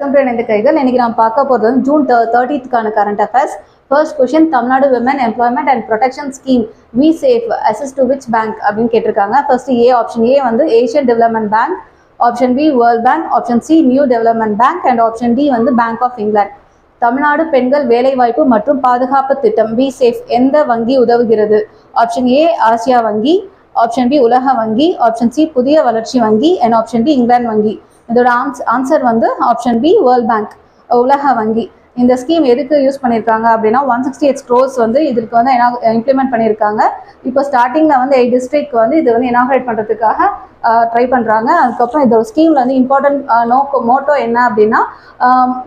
Welcome to இணைந்த கைகள் இன்னைக்கு நான் பார்க்க போகிறது வந்து June தேர்ட்டீத்துக்கான current affairs first question Tamil Nadu women employment and protection scheme we safe assess to which bank அப்படின்னு கேட்டிருக்காங்க. ஃபர்ஸ்ட் ஏ ஆப்ஷன் ஏ வந்து Asian development bank option B world bank option C new development bank and option D வந்து bank of England Tamil Nadu பெண்கள் வேலைவாய்ப்பு மற்றும் பாதுகாப்பு திட்டம் we safe எந்த வங்கி உதவுகிறது? ஆப்ஷன் ஏ ஆசியா வங்கி. ஆப்ஷன் பி உலக வங்கி. ஆப்ஷன் சி புதிய வளர்ச்சி வங்கி. அண்ட் ஆப்ஷன் டி இங்கிலாந்து வங்கி. இதோட ஆன்ஸ் ஆன்சர் வந்து ஆப்ஷன் பி வேர்ல்ட் பேங்க் உலக வங்கி. இந்த ஸ்கீம் எதுக்கு யூஸ் பண்ணியிருக்காங்க அப்படின்னா ஒன் சிக்ஸ்டி எயிட் க்ரோஸ் வந்து இதுக்கு வந்து இம்ப்ளிமெண்ட் பண்ணியிருக்காங்க இப்போ ஸ்டார்டிங்கில் வந்து எயிட் டிஸ்ட்ரிக்ட் வந்து இது வந்து இனாகரேட் பண்ணுறதுக்காக ட்ரை பண்ணுறாங்க அதுக்கப்புறம் இதோட ஸ்கீமில் வந்து இம்பார்ட்டன்ட் நோக்கோ மோட்டோ என்ன அப்படின்னா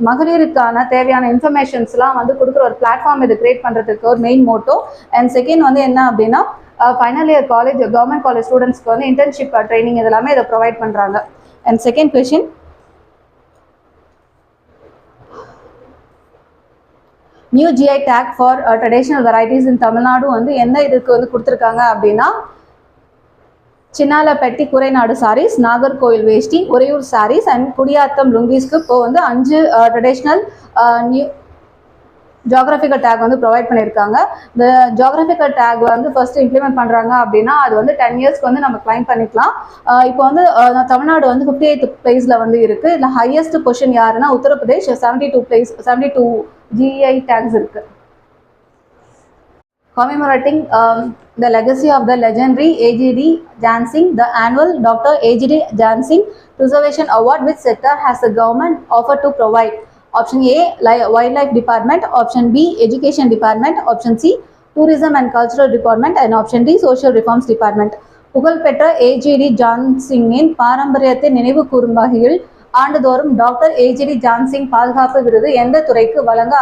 மகளிருக்கான தேவையான இன்ஃபர்மேஷன்ஸ்லாம் வந்து கொடுக்குற ஒரு பிளாட்ஃபார்ம் இது கிரியேட் பண்ணுறதுக்கு ஒரு மெயின் மோட்டோ அண்ட் செகண்ட் வந்து என்ன அப்படின்னா final year college government college ஸ்டூடெண்ட்ஸ்க்கு வந்து இன்டர்ன்ஷிப் ட்ரைனிங் இதெல்லாமே இதை ப்ரொவைட் பண்ணுறாங்க and second question new GI tag for traditional varieties in Tamil Nadu வந்து எந்த இதுக்கு வந்து கொடுத்துருக்காங்க அப்படின்னா Chinnalapatti Kurainadu sarees Nagercoil veshti Uraiyur sarees and Gudiyatham லுங்கீஸ்க்கு இப்போ வந்து அஞ்சு ட்ரெடிஷ்னல் நியூ ஜியாகிரபிக்கல் டேக் வந்து ப்ரொவைட் பண்ணியிருக்காங்க இந்த ஜியாகிரபிக்கல் டேக் வந்து ஃபர்ஸ்ட் இம்ப்ளிமெண்ட் பண்ணுறாங்க அப்படின்னா அது வந்து டென் இயர்ஸ்க்கு வந்து நம்ம கிளைம் பண்ணிக்கலாம் இப்போ வந்து தமிழ்நாடு வந்து ஃபிஃப்டி எய்த் பிளேஸில் வந்து இருக்குது இதில் ஹையஸ்ட் பொசிஷன் யாருன்னா Uttar Pradesh seventy two place seventy two GI tags இருக்குது commemorating um, the legacy of the legendary AGD Jansing, the annual Dr. AGD Jansing Preservation Award, which sector has the government offered to provide? Option A, li- Wildlife Department. Option B, Education Department. Option C, Tourism and Cultural Department. And Option D, Social Reforms Department. புகழ்பெற்ற AJT ஜான்சிங்கின் பாரம்பரியத்தை நினைவு கூறும் வகையில் ஆண்டுதோறும் doctor AJT Johnsingh பாதுகாப்பு விருது எந்த துறைக்கு வழங்க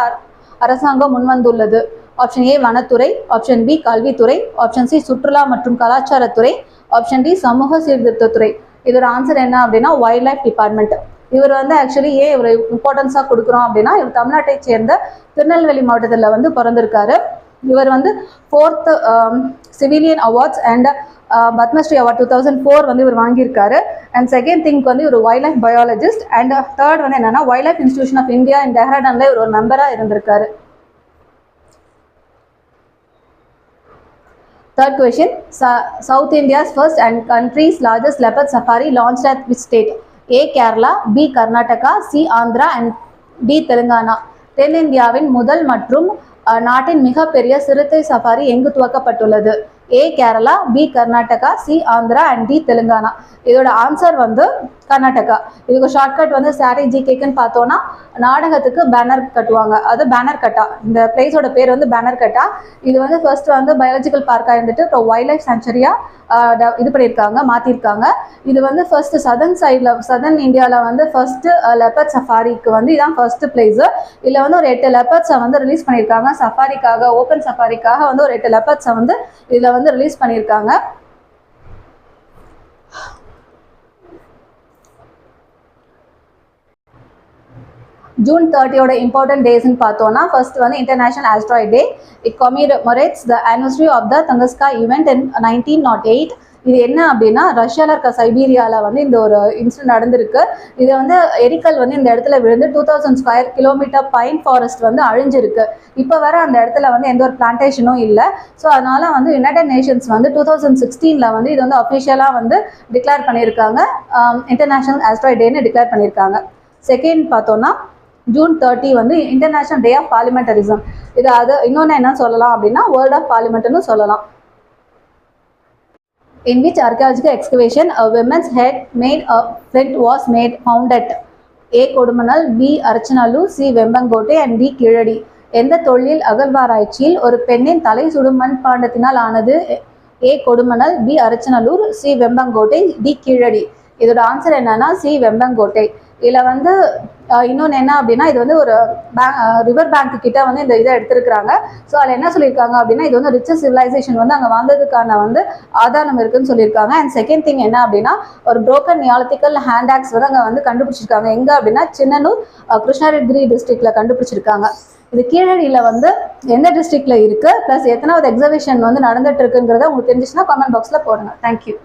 அரசாங்கம் முன்வந்துள்ளது ஆப்ஷன் ஏ வனத்துறை ஆப்ஷன் பி கல்வித்துறை ஆப்ஷன் சி சுற்றுலா மற்றும் கலாச்சாரத்துறை ஆப்ஷன் டி சமூக சீர்திருத்தத்துறை இதோட ஆன்சர் என்ன அப்படின்னா வைல்ட் லைஃப் டிபார்ட்மெண்ட் இவர் வந்து ஆக்சுவலி ஏன் இவர் இம்பார்ட்டன்ஸாக கொடுக்குறோம் அப்படின்னா இவர் தமிழ்நாட்டை சேர்ந்த திருநெல்வேலி மாவட்டத்தில் வந்து பிறந்திருக்காரு. இவர் வந்து fourth civilian awards and Padma Shri award two thousand four வந்து இவர் வாங்கியிருக்காரு. அண்ட் செகண்ட் திங்க் வந்து இவர் wild life biologist and third வந்து என்னன்னா wildlife institution of India in டெஹ்ராடன்ல இவர் ஒரு மெம்பராக இருந்திருக்காரு. Third question Sa- South India's first and country's largest leopard safari launched at which state? A Kerala B Karnataka C Andhra and D Telangana தென்னிந்தியாவின் முதல் மற்றும் நாட்டின் மிகப்பெரிய சிறுத்தை சஃபாரி எங்கு துவக்கப்பட்டுள்ளது? A Kerala B Karnataka C Andhra and D Telangana இதோட answer வந்து கர்நாடகா. இதுக்கு ஷார்ட்கட் வந்து சாரி ஜிகேக்குன்னு பார்த்தோன்னா நாடகத்துக்கு பேனர் கட்டுவாங்க. அது பேனர் கட்டா. இந்த பிளேஸோட பேர் வந்து பேனர் கட்டா. இது வந்து ஃபர்ஸ்ட் வந்து பயாலஜிக்கல் பார்க்காக இருந்துட்டு அப்புறம் வைல்ட் லைஃப் சென்ச்சுரியாக இது பண்ணியிருக்காங்க மாற்றிருக்காங்க இது வந்து ஃபர்ஸ்ட் சதர்ன் சைடில் சதர்ன் இந்தியாவில் வந்து ஃபர்ஸ்ட் லெப்பர் சஃபாரிக்கு வந்து இதான் ஃபர்ஸ்ட் பிளேஸு இதில் வந்து ஒரு எட்டு லெப்பர்ஸை வந்து ரிலீஸ் பண்ணியிருக்காங்க. சஃபாரிக்காக ஓப்பன் சஃபாரிக்காக வந்து ஒரு எட்டு லெப்பர்ஸை வந்து இதில் வந்து ரிலீஸ் பண்ணியிருக்காங்க. ஜூன் தேர்ட்டியோட இம்பார்ட்டன்ட் டேஸ்னு பார்த்தோம்னா ஃபர்ஸ்ட் வந்து international asteroid day it commemorates the anniversary of the Tunguska event in nineteen nought eight இது என்ன அப்படின்னா ரஷ்யாவில் இருக்க சைபீரியாவில் வந்து இந்த ஒரு இன்சிடென்ட் நடந்திருக்கு. இது வந்து எரிக்கல் வந்து இந்த இடத்துல விழுந்து two thousand square kilometre pine forest வந்து அழிஞ்சிருக்கு. இப்போ வர அந்த இடத்துல வந்து எந்த ஒரு பிளான்டேஷனும் இல்லை. ஸோ அதனால் வந்து யுனைடெட் நேஷன்ஸ் வந்து டூ தௌசண்ட் சிக்ஸ்டீனில் வந்து இது வந்து அஃபிஷியலாக வந்து டிக்ளேர் பண்ணியிருக்காங்க. இன்டர்நேஷனல் ஆஸ்ட்ராய்ட் டேன்னு டிக்ளேர் பண்ணியிருக்காங்க. செகண்ட் பார்த்தோன்னா ஜூன் தேர்ட்டி வந்து இன்டர்நேஷனல் டே ஆஃப் பார்லிமெண்டரிசம் இது அது இன்னொன்று என்ன சொல்லலாம் அப்படின்னா வேர்ல்ட் ஆஃப் பார்லிமெண்ட்னு சொல்லலாம். In which archaeological excavation a woman's head made a flint was made found at A. Kodumanal B Adichanallur C Vembakottai and D Keezhadi. எந்த தொழில் அகழ்வாராய்ச்சியில் ஒரு பெண்ணின் தலை சுடும் மண்பாண்டத்தினால் ஆனது? A Kodumanal B Adichanallur C Vembakottai D Keezhadi. இதோட ஆன்சர் என்னன்னா சி வெம்பங்கோட்டை. இதில் வந்து இன்னொன்று என்ன அப்படின்னா இது வந்து ஒரு பேங்க் ரிவர் பேங்க் கிட்ட வந்து இந்த இதை எடுத்திருக்கிறாங்க. ஸோ அதில் என்ன சொல்லியிருக்காங்க அப்படின்னா இது வந்து ரிச்சஸ் சிவிலைசேஷன் வந்து அங்கே வந்ததுக்கான வந்து ஆதாரம் இருக்குன்னு சொல்லியிருக்காங்க. அண்ட் செகண்ட் திங் என்ன அப்படின்னா ஒரு புரோக்கன் நியாலத்திக்கல் ஹேண்டாக்ஸ் வந்து அங்கே வந்து கண்டுபிடிச்சிருக்காங்க. எங்கே அப்படின்னா சின்னனூர் கிருஷ்ணகிரி டிஸ்ட்ரிக்டில் கண்டுபிடிச்சிருக்காங்க. இது கீழடியில் வந்து எந்த டிஸ்ட்ரிக்டில் இருக்குது ப்ளஸ் எத்தனாவது எக்ஸிபிஷன் வந்து நடந்துட்டு இருக்குங்கிறத உங்களுக்கு தெரிஞ்சிச்சுன்னா கமெண்ட் பாக்ஸில் போடுங்க. தேங்க்யூ